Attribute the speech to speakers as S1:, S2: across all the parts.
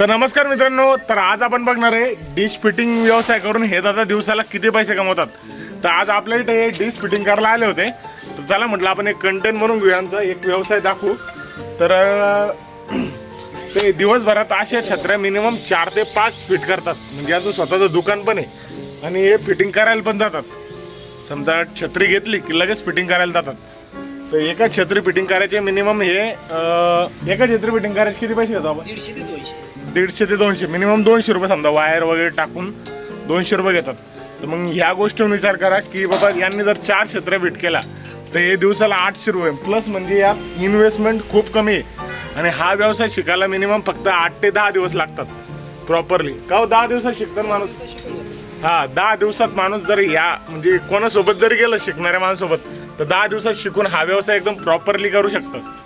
S1: तर नमस्कार मित्रांनो तर आज आपण बघणार आहे डिश फिटिंग व्यवसाय करून हे दादा दिवसाला किती पैसे कमवतात. तर आज आपल्या इथे डिश फिटिंग करायला आले होते. तर चला म्हटलं आपण एक कंटेंट म्हणून घेऊ यांचा एक व्यवसाय दाखवू. तर ते दिवसभरात अशा छत्र्या मिनिमम चार ते पाच फिट करतात. म्हणजे याचं स्वतःचं दुकान पण आहे. आणि हे फिटिंग करायला पण जातात. समजा छत्री घेतली की लगेच फिटिंग करायला जातात. तर एका छत्री फिटिंग करायचे मिनिमम हे अं, एका छत्री फिटिंग करायचे किती पैसे घेतो आपण?
S2: दीडशे ते दोनशे.
S1: दीडशे ते दोनशे. मिनिमम दोनशे रुपये समजा वायर वगैरे टाकून दोनशे रुपये घेतात. तर मग ह्या गोष्टीवर विचार करा की बाबा यांनी जर चार क्षेत्र फिट केला तर हे दिवसाला आठशे रुपये. प्लस म्हणजे यात इन्व्हेस्टमेंट खूप कमी आहे. आणि हा व्यवसाय शिकायला मिनिमम फक्त आठ ते दहा दिवस लागतात. प्रॉपरली का हो दहा दिवसात शिकतात माणूस? हा दहा दिवसात माणूस जर या म्हणजे कोणासोबत जरी गेलं शिकणाऱ्या माणसासोबत तर दहा दिवसात शिकून हा व्यवसाय एकदम प्रॉपरली करू शकतात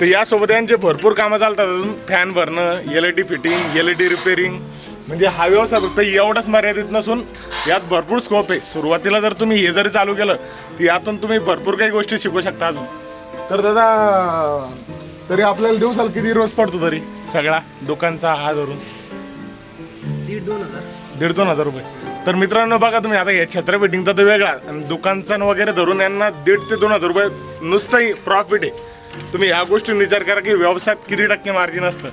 S1: तर यासोबत यांचे भरपूर कामं चालतात अजून. फॅन भरणं L E D fitting L E D repairing म्हणजे हा व्यवसाय फक्त एवढाच मर्यादित नसून यात भरपूर स्कोप आहे. सुरुवातीला जर तुम्ही हे जरी चालू केलं तर यातून तुम्ही भरपूर काही गोष्टी शिकू शकता अजून. तर दादा तरी आपल्याला दिवसाला किती रोज पडतो तरी? सगळा दुकानचा हा धरून.
S2: दीड दोन हजार.
S1: दीड दोन हजार रुपये. तर मित्रांनो बघा तुम्ही आता हे छत्र फिटिंगचा तर वेगळा. आणि दुकानचा वगैरे धरून यांना दीड ते दोन हजार रुपये नुसतंही प्रॉफिट आहे. तुम्ही ह्या गोष्टी विचार करा की व्यवसायात किती टक्के मार्जिन असतं?